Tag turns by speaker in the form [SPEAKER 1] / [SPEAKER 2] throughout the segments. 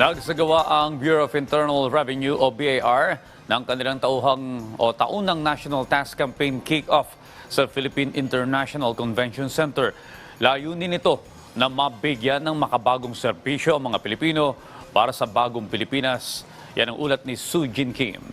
[SPEAKER 1] Nagsagawa ang Bureau of Internal Revenue o BAR ng kanilang tauhang o taunang National Tax Campaign kick-off sa Philippine International Convention Center. Layunin nito na mabigyan ng makabagong serbisyo ang mga Pilipino para sa bagong Pilipinas. Yan ang ulat ni Sue Jin Kim.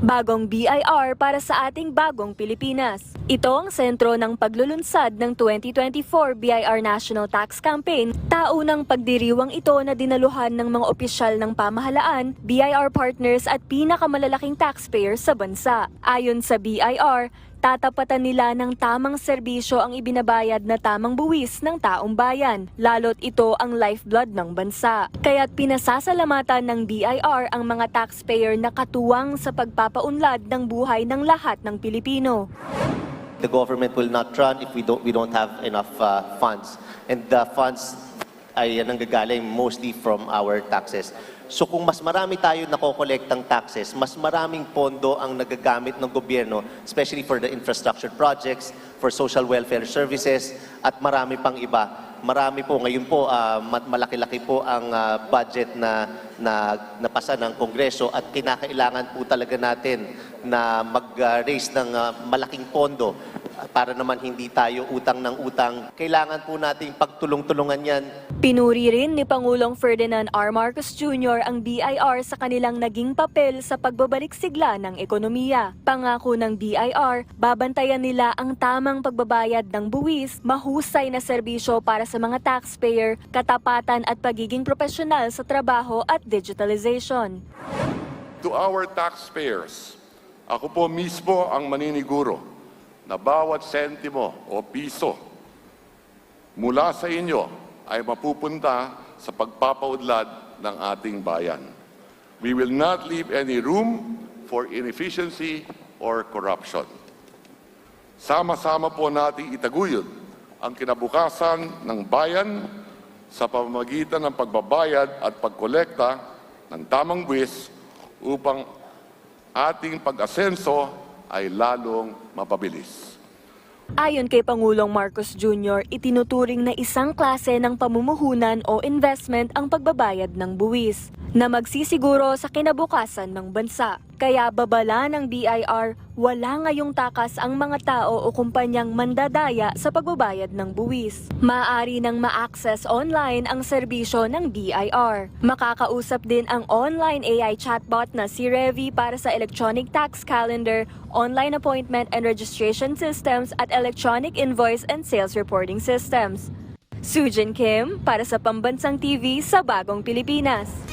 [SPEAKER 2] Bagong BIR para sa ating bagong Pilipinas. Ito ang sentro ng paglulunsad ng 2024 BIR National Tax Campaign. Taunang pagdiriwang ito na dinaluhan ng mga opisyal ng pamahalaan, BIR partners at pinakamalalaking taxpayers sa bansa. Ayon sa BIR, tatapatan nila ng tamang serbisyo ang ibinabayad na tamang buwis ng taong bayan, lalo't ito ang lifeblood ng bansa. Kaya't pinasasalamatan ng BIR ang mga taxpayer na katuwang sa pagpapaunlad ng buhay ng lahat ng Pilipino.
[SPEAKER 3] the government will not run if we don't we don't have enough uh, funds and the funds ay nanggagaling mostly from our taxes. So kung mas marami tayo nakokolektang taxes mas maraming pondo ang nagagamit ng gobyerno especially for the infrastructure projects for social welfare services at marami pang iba. Marami po ngayon po ah, ma- malaki-laki po ang ah, budget na na napasa ng Kongreso at kinakailangan po talaga natin na mag-raise ng ah, malaking pondo ah, para naman hindi tayo utang ng utang. Kailangan po nating pagtulong-tulungan yan
[SPEAKER 2] Pinuri rin ni Pangulong Ferdinand R. Marcos Jr. ang BIR sa kanilang naging papel sa pagbabalik sigla ng ekonomiya. Pangako ng BIR, babantayan nila ang tamang pagbabayad ng buwis, mahusay na serbisyo para sa mga taxpayer, katapatan at pagiging profesional sa trabaho at digitalization.
[SPEAKER 4] To our taxpayers, ako po mismo ang maniniguro na bawat sentimo o piso mula sa inyo ay mapupunta sa pagpapaudlad ng ating bayan. We will not leave any room for inefficiency or corruption. Sama-sama po nating itaguyod ang kinabukasan ng bayan sa pamamagitan ng pagbabayad at pagkolekta ng tamang buwis upang ating pag-asenso ay lalong mapabilis.
[SPEAKER 2] Ayon kay Pangulong Marcos Jr., itinuturing na isang klase ng pamumuhunan o investment ang pagbabayad ng buwis na magsisiguro sa kinabukasan ng bansa. Kaya babala ng BIR, wala ngayong takas ang mga tao o kumpanyang mandadaya sa pagbabayad ng buwis. Maaari nang ma-access online ang serbisyo ng BIR. Makakausap din ang online AI chatbot na si Revi para sa electronic tax calendar, online appointment and registration systems at electronic invoice and sales reporting systems. Sujin Kim para sa Pambansang TV sa Bagong Pilipinas.